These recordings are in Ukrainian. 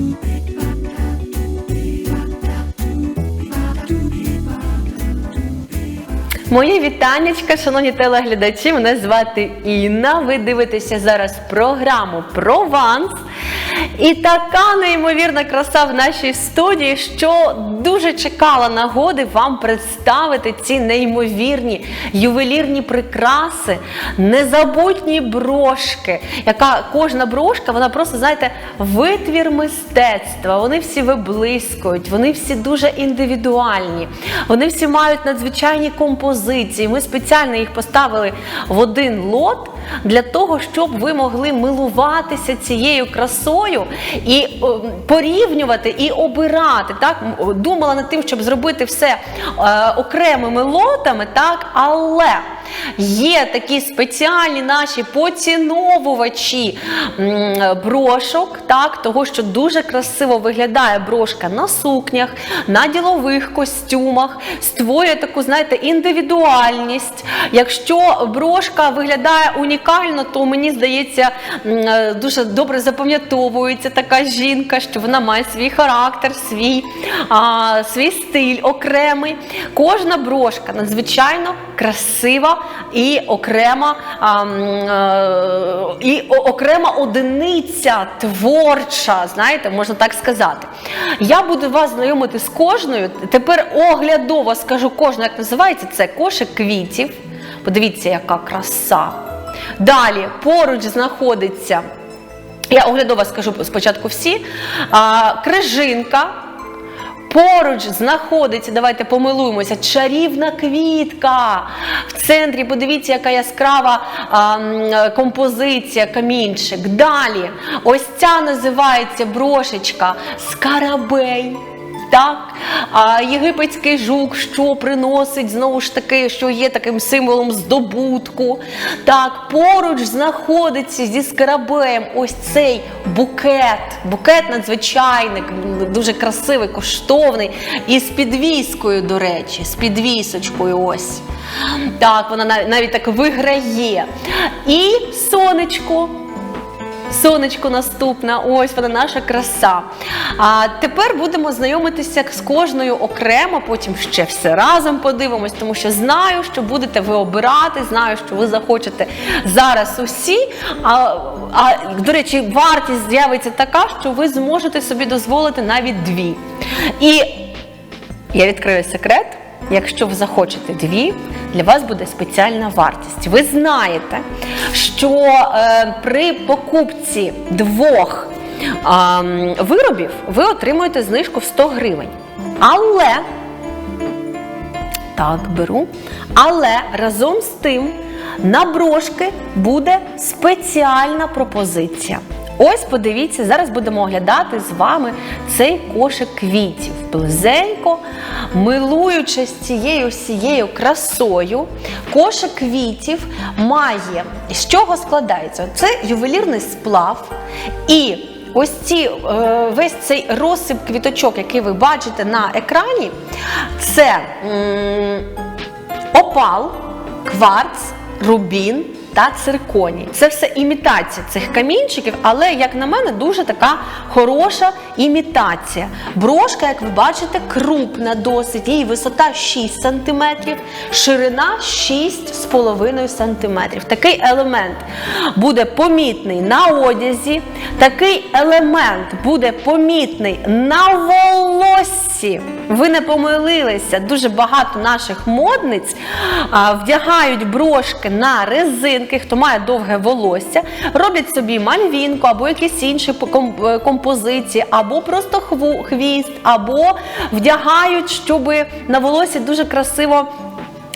Thank you. Мої вітаннячка, шановні телеглядачі. Мене звати Інна. Ви дивитеся зараз програму Прованс. І така неймовірна краса в нашій студії, що дуже чекала нагоди вам представити ці неймовірні ювелірні прикраси, незабутні брошки. Яка кожна брошка, вона просто, знаєте, витвір мистецтва. Вони всі виблискують, вони всі дуже індивідуальні, вони всі мають надзвичайні композиції. Ми спеціально їх поставили в один лот для того, щоб ви могли милуватися цією красою і о, порівнювати і обирати. Так думала над тим, щоб зробити все е, окремими лотами, так, але є такі спеціальні наші поціновувачі брошок, так, того, що дуже красиво виглядає брошка на сукнях, на ділових костюмах, створює таку, знаєте, індивідуальність. Якщо брошка виглядає унікально, то мені здається, е, дуже добре запам'ятовується така жінка, що вона має свій характер, свій, а, свій стиль окремий. Кожна брошка надзвичайно красива і окрема, а, е, і окрема одиниця творча, знаєте, можна так сказати. Я буду вас знайомити з кожною. Тепер оглядово скажу кожну, як називається. Це кошик квітів. Подивіться, яка краса. Далі поруч знаходиться. Я оглядово скажу спочатку всі. А, крижинка. Поруч знаходиться, давайте помилуємося, чарівна квітка. В центрі, подивіться, яка яскрава а, композиція, камінчик. Далі, ось ця називається брошечка Скарабей. Так, а єгипетський жук, що приносить знову ж таки, що є таким символом здобутку. Так, поруч знаходиться зі скарабеєм ось цей букет. Букет надзвичайний, дуже красивий, коштовний. І з підвіскою, до речі, з підвісочкою ось. Так, вона навіть так виграє. І сонечко. Сонечко наступна, ось вона наша краса. А тепер будемо знайомитися з кожною окремо, потім ще все разом подивимось, тому що знаю, що будете ви обирати, знаю, що ви захочете зараз усі. А, а до речі, вартість з'явиться така, що ви зможете собі дозволити навіть дві. І я відкрию секрет. Якщо ви захочете дві, для вас буде спеціальна вартість. Ви знаєте, що е, при покупці двох м, виробів ви отримуєте знижку в 100 гривень. Але так, беру. Але разом з тим на брошки буде спеціальна пропозиція. Ось подивіться, зараз будемо оглядати з вами цей кошик квітів. Близенько, милуючись цією всією красою, кошик квітів має з чого складається? Це ювелірний сплав і Ось ці, е, весь цей розсип квіточок, який ви бачите на екрані, це опал, кварц, рубін та цирконій. Це все імітація цих камінчиків, але, як на мене, дуже така хороша імітація. Брошка, як ви бачите, крупна досить, її висота 6 см, ширина 6,5 см. Такий елемент буде помітний на одязі, такий елемент буде помітний на волоссі. Ви не помилилися. Дуже багато наших модниць вдягають брошки на резинки, хто має довге волосся, роблять собі мальвінку або якісь інші е, композиції, або просто хвіст, або вдягають, щоб на волосі дуже красиво.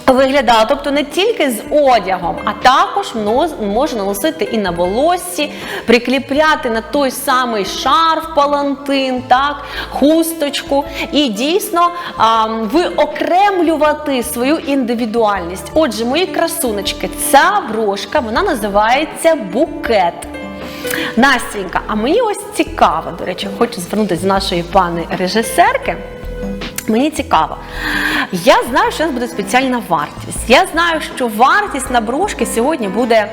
Виглядала, тобто не тільки з одягом, а також можна носити і на волоссі, прикріпляти на той самий шарф, палантин, так, хусточку, і дійсно а, виокремлювати свою індивідуальність. Отже, мої красунечки, ця брошка вона називається букет. Настенька, а мені ось цікаво, до речі, хочу звернутися до нашої пани режисерки. Мені цікаво. Я знаю, що у нас буде спеціальна вартість. Я знаю, що вартість на брошки сьогодні буде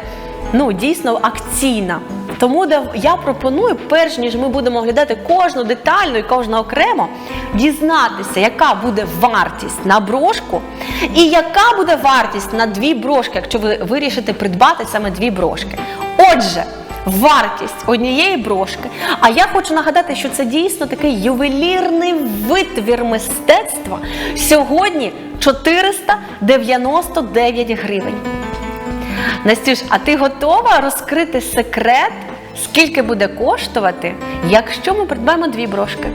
ну, дійсно акційна. Тому я пропоную, перш ніж ми будемо оглядати кожну детально і кожну окремо, дізнатися, яка буде вартість на брошку, і яка буде вартість на дві брошки, якщо ви вирішите придбати саме дві брошки. Отже, вартість однієї брошки. А я хочу нагадати, що це дійсно такий ювелірний витвір мистецтва. Сьогодні 499 гривень. Настюш, а ти готова розкрити секрет, скільки буде коштувати, якщо ми придбаємо дві брошки?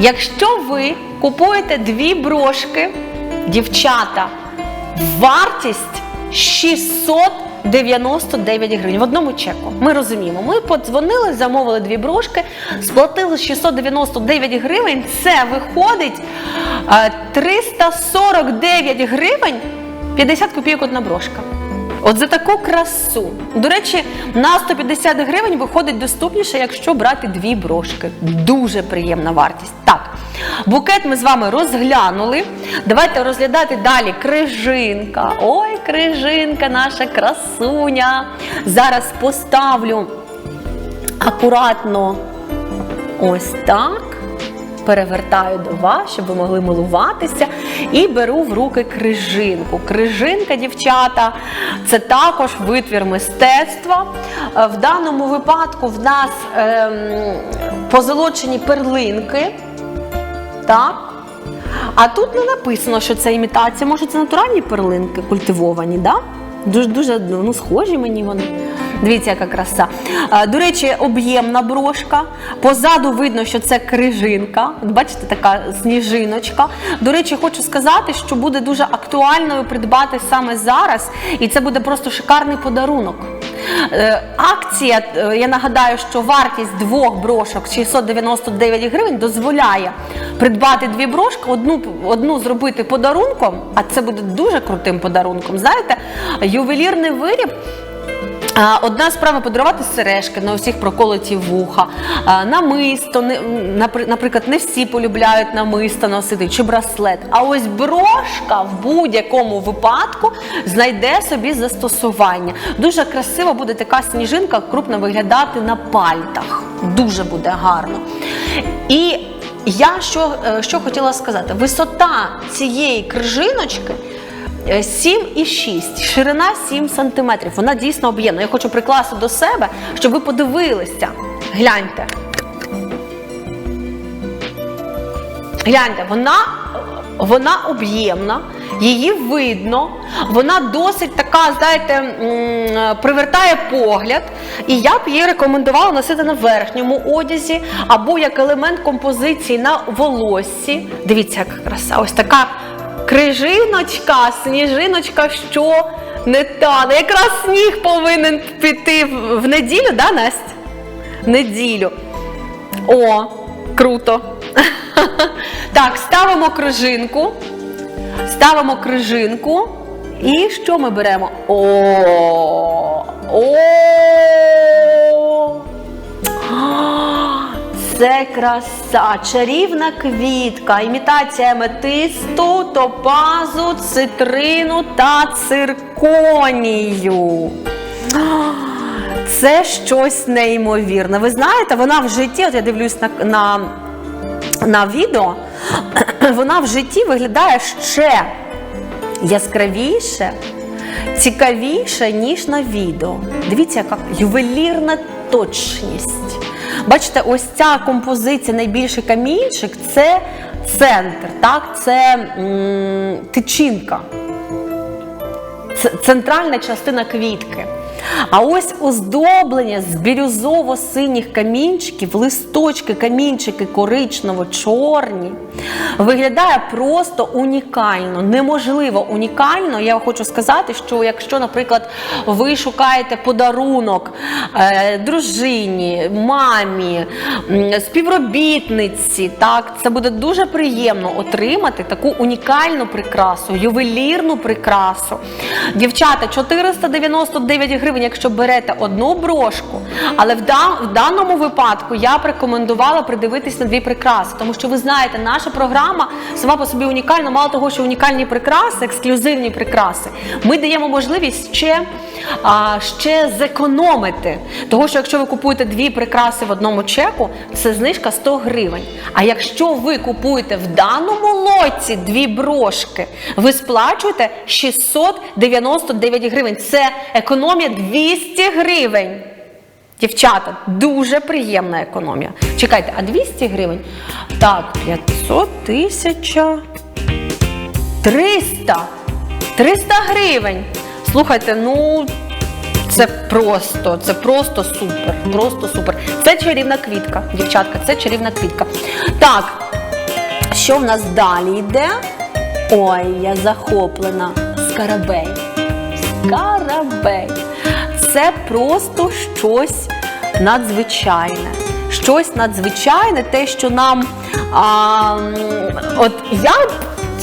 Якщо ви купуєте дві брошки, дівчата, вартість 699 гривень в одному чеку. Ми розуміємо. Ми подзвонили, замовили дві брошки, сплатили 699 гривень. Це виходить е, 349 гривень 50 копійок одна брошка. От за таку красу. До речі, на 150 гривень виходить доступніше, якщо брати дві брошки. Дуже приємна вартість. Так, букет ми з вами розглянули. Давайте розглядати далі крижинка. Ой, крижинка, наша красуня. Зараз поставлю акуратно ось так. Перевертаю до вас, щоб ви могли милуватися, і беру в руки крижинку. Крижинка, дівчата, це також витвір мистецтва. Е, В даному випадку в нас ем, позолочені перлинки. Так. А тут не написано, що це імітація. Може, це натуральні перлинки культивовані, да? Дуже дуже ну, схожі мені вони. Дивіться, яка краса. До речі, об'ємна брошка. Позаду видно, що це крижинка. Бачите, така сніжиночка. До речі, хочу сказати, що буде дуже актуальною придбати саме зараз, і це буде просто шикарний подарунок. Е, Акція, е, я нагадаю, що вартість двох брошок 699 гривень дозволяє придбати дві брошки, одну, одну зробити подарунком, а це буде дуже крутим подарунком. Знаєте, ювелірний виріб. Одна справа подарувати сережки на усіх проколоті вуха, намисто, наприклад, не всі полюбляють намисто носити чи браслет. А ось брошка в будь-якому випадку знайде собі застосування. Дуже красиво буде така сніжинка крупно виглядати на пальтах. Дуже буде гарно. І я що, е, що хотіла сказати: висота цієї крижиночки. 7,6, ширина 7 сантиметрів. Вона дійсно об'ємна. Я хочу прикласти до себе, щоб ви подивилися. Гляньте. Гляньте, вона, вона об'ємна, її видно, вона досить така, знаєте, привертає погляд. І я б її рекомендувала носити на верхньому одязі або як елемент композиції на волоссі. Дивіться, яка краса. Ось така крижиночка, сніжиночка, що не тане. Якраз сніг повинен піти в неділю, да, Настя? В неділю. О, круто. Так, ставимо крижинку. Ставимо крижинку. І що ми беремо? О! О! Це краса, чарівна квітка, імітація аметисту, топазу, цитрину та цирконію. Це щось неймовірне. Ви знаєте, вона в житті, от я дивлюсь на, на, на відео, вона в житті виглядає ще яскравіше, цікавіше, ніж на відео. Дивіться, яка ювелірна точність. Бачите, ось ця композиція, найбільший камінчик це центр, так? це м, тичинка. Ц- центральна частина квітки. А ось оздоблення з бірюзово-синіх камінчиків, листочки, камінчики коричнево-чорні, виглядає просто унікально, неможливо унікально. Я хочу сказати, що якщо, наприклад, ви шукаєте подарунок е, дружині, мамі, співробітниці, так, це буде дуже приємно отримати таку унікальну прикрасу, ювелірну прикрасу. Дівчата, 499 гривень гривень, якщо берете одну брошку. Але в, дан- в даному випадку я б рекомендувала придивитись на дві прикраси, тому що ви знаєте, наша програма сама по собі унікальна. Мало того, що унікальні прикраси, ексклюзивні прикраси, ми даємо можливість ще, а, ще зекономити. Того, що якщо ви купуєте дві прикраси в одному чеку, це знижка 100 гривень. А якщо ви купуєте в даному лоті дві брошки, ви сплачуєте 699 гривень. Це економія 200 гривень. Дівчата, дуже приємна економія. Чекайте, а 200 гривень? Так, 500 тисяча. 300. 300 гривень. Слухайте, ну це просто, це просто супер. Просто супер. Це чарівна квітка, дівчатка, це чарівна квітка. Так, що в нас далі йде? Ой, я захоплена. Скарабей. Скарабей. Це просто щось надзвичайне. Щось надзвичайне, те, що нам. А, от я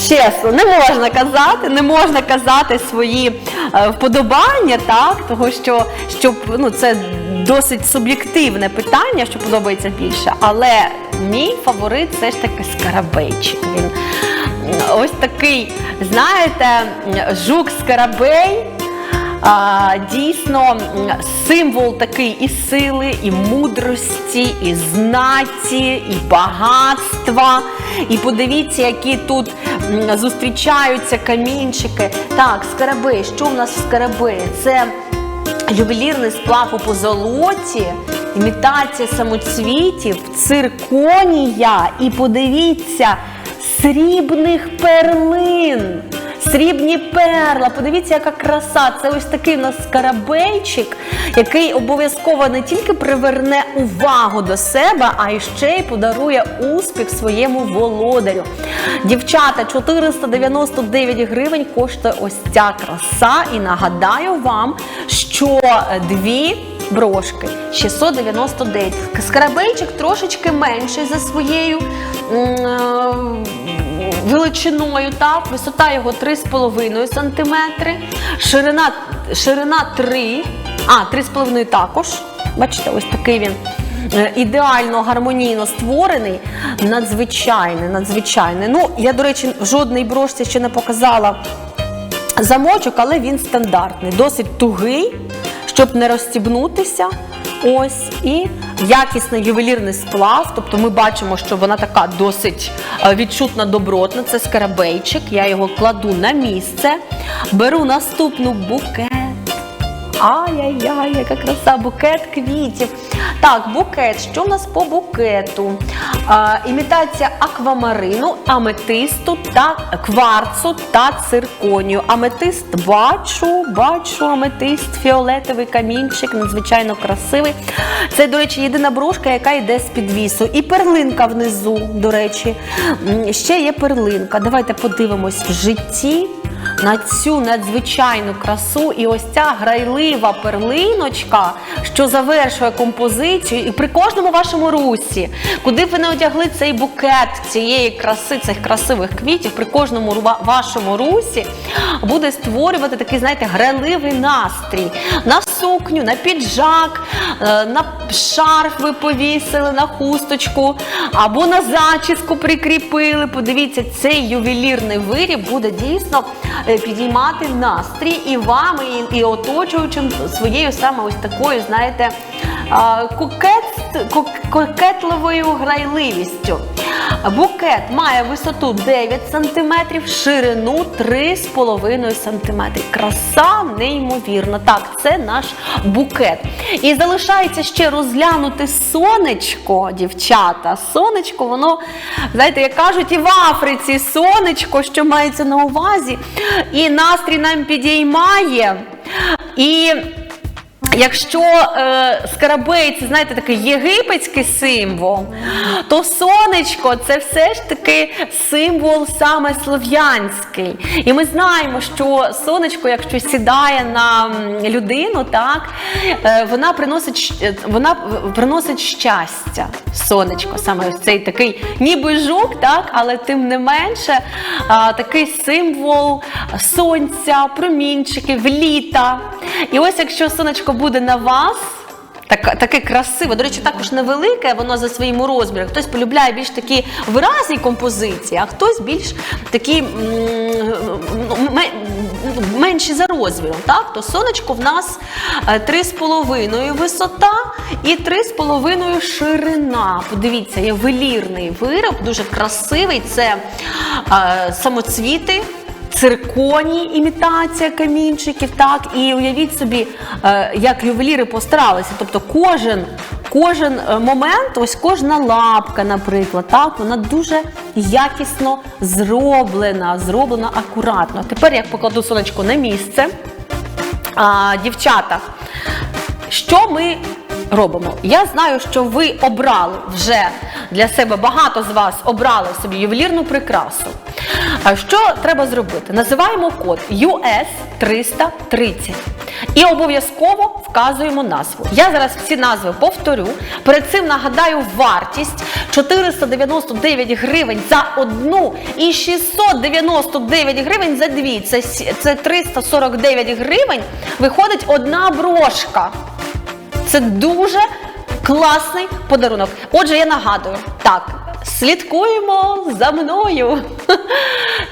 чесно, не можна казати, не можна казати свої е, вподобання, так, того що щоб, ну, це досить суб'єктивне питання, що подобається більше. Але мій фаворит все ж таки скарабейчик. Він ось такий, знаєте, жук-скарабей. А, дійсно символ такий і сили, і мудрості, і знаті, і багатства. І подивіться, які тут зустрічаються камінчики. Так, скарабей, що в нас в скарабеї? Це ювелірний сплав у позолоті, імітація самоцвітів, цирконія. І подивіться, срібних перлин. Срібні перла, подивіться, яка краса. Це ось такий у нас скарабейчик, який обов'язково не тільки приверне увагу до себе, а й ще й подарує успіх своєму володарю. Дівчата, 499 гривень коштує ось ця краса. І нагадаю вам, що дві брошки 699. Скарабейчик трошечки менший за своєю. Величиною, так, висота його 3,5 см, ширина, ширина 3, а, 3,5 також. Бачите, ось такий він. е, Ідеально гармонійно створений, надзвичайний, надзвичайний. Ну, я, до речі, в жодній брошці ще не показала замочок, але він стандартний, досить тугий, щоб не розстібнутися. Ось і якісний ювелірний сплав. Тобто ми бачимо, що вона така досить е, відчутна добротна. Це скарабейчик. Я його кладу на місце. Беру наступну букет. Ай-яй-яй, яка краса, букет квітів. Так, букет. Що в нас по букету? А, імітація аквамарину, аметисту та кварцу та цирконію. Аметист бачу, бачу, аметист, фіолетовий камінчик, надзвичайно красивий. Це, до речі, єдина брошка, яка йде з підвісу. І перлинка внизу, до речі. Ще є перлинка. Давайте подивимось в житті на цю надзвичайну красу. І ось ця грайлива перлиночка, що завершує композицію, і при кожному вашому русі, куди ви не одягли цей букет цієї краси, цих красивих квітів, при кожному вашому русі буде створювати такий, знаєте, грайливий настрій на сукню, на піджак, е, на шарф ви повісили, на хусточку або на зачіску прикріпили. Подивіться, цей ювелірний виріб буде дійсно підіймати настрій і вам, і, і оточуючим своєю саме ось такою, знаєте, кокет, кокетливою грайливістю. Букет має висоту 9 см, ширину 3,5 см. Краса неймовірна. Так, це наш букет. І залишається ще розглянути сонечко, дівчата. Сонечко, воно, знаєте, як кажуть, і в Африці сонечко, що мається на увазі, і настрій нам підіймає. І Якщо е, скарабей, це знаєте, такий єгипетський символ, то сонечко це все ж таки символ саме слов'янський. І ми знаємо, що сонечко, якщо сідає на людину, так е, вона приносить е, вона приносить щастя. Сонечко, саме ось цей такий ніби жук, так, але тим не менше а, такий символ сонця, промінчиків, літа. І ось якщо сонечко буде на вас. Так, таке красиве, до речі, також невелике, воно за своїм розміром. Хтось полюбляє більш такі виразні композиції, а хтось більш такі менші за розміром. Так? То сонечко в нас е, 3,5 висота і 3,5 ширина. Подивіться, є велірний вироб, дуже красивий. Це е, самоцвіти. Цирконій імітація камінчиків, так і уявіть собі, е, як ювеліри постаралися. Тобто, кожен, кожен е, момент, ось кожна лапка, наприклад, так вона дуже якісно зроблена, зроблена акуратно. Тепер я покладу сонечко на місце. А, дівчата, що ми робимо? Я знаю, що ви обрали вже для себе багато з вас обрали собі ювелірну прикрасу. А що треба зробити? Називаємо код US 330 і обов'язково вказуємо назву. Я зараз всі назви повторю. Перед цим нагадаю вартість 499 гривень за одну і 699 гривень за дві. Це, це 349 гривень. Виходить одна брошка. Це дуже класний подарунок. Отже, я нагадую, так, слідкуємо за мною.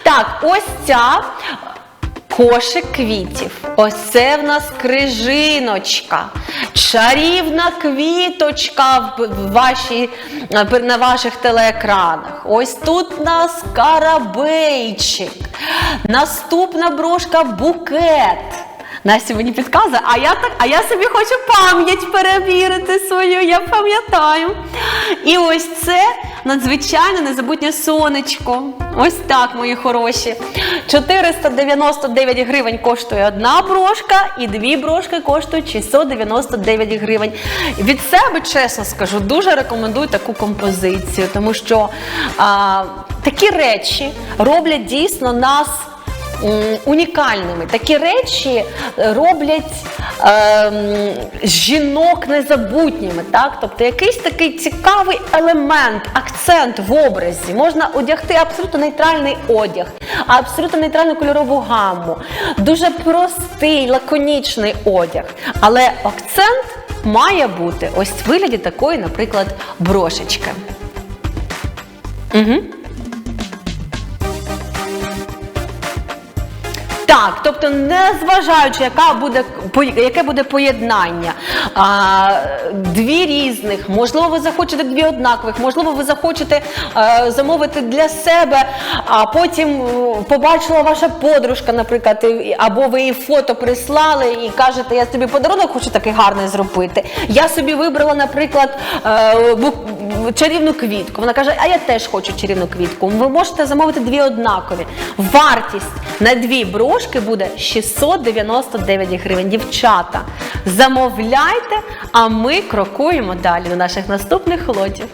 Так, ось ця кошик квітів. Ось це в нас крижиночка, чарівна квіточка в вашій, на ваших телеекранах. Ось тут у нас карабейчик. Наступна брошка букет. Настя мені підказує, а я так, а я собі хочу пам'ять перевірити свою, я пам'ятаю. І ось це надзвичайно незабутнє сонечко. Ось так, мої хороші. 499 гривень коштує одна брошка, і дві брошки коштують 699 гривень. Від себе, чесно скажу, дуже рекомендую таку композицію, тому що а, такі речі роблять дійсно нас унікальними. Такі речі е, роблять ем, жінок незабутніми. Так? Тобто якийсь такий цікавий елемент, акцент в образі. Можна одягти абсолютно нейтральний одяг, абсолютно нейтральну кольорову гамму, дуже простий, лаконічний одяг. Але акцент має бути ось в вигляді такої, наприклад, брошечки. Угу. Так, тобто, не зважаючи, яка буде яке буде поєднання, а, дві різних, можливо, ви захочете дві однакових, можливо, ви захочете е, замовити для себе, а потім е, побачила ваша подружка, наприклад, або ви їй фото прислали і кажете, я тобі подарунок хочу такий гарний зробити. Я собі вибрала, наприклад, е, чарівну квітку. Вона каже, а я теж хочу чарівну квітку. Ви можете замовити дві однакові. Вартість на дві брошки буде 699 гривень. Дівчата, замовляйте, а ми крокуємо далі до наших наступних лотів.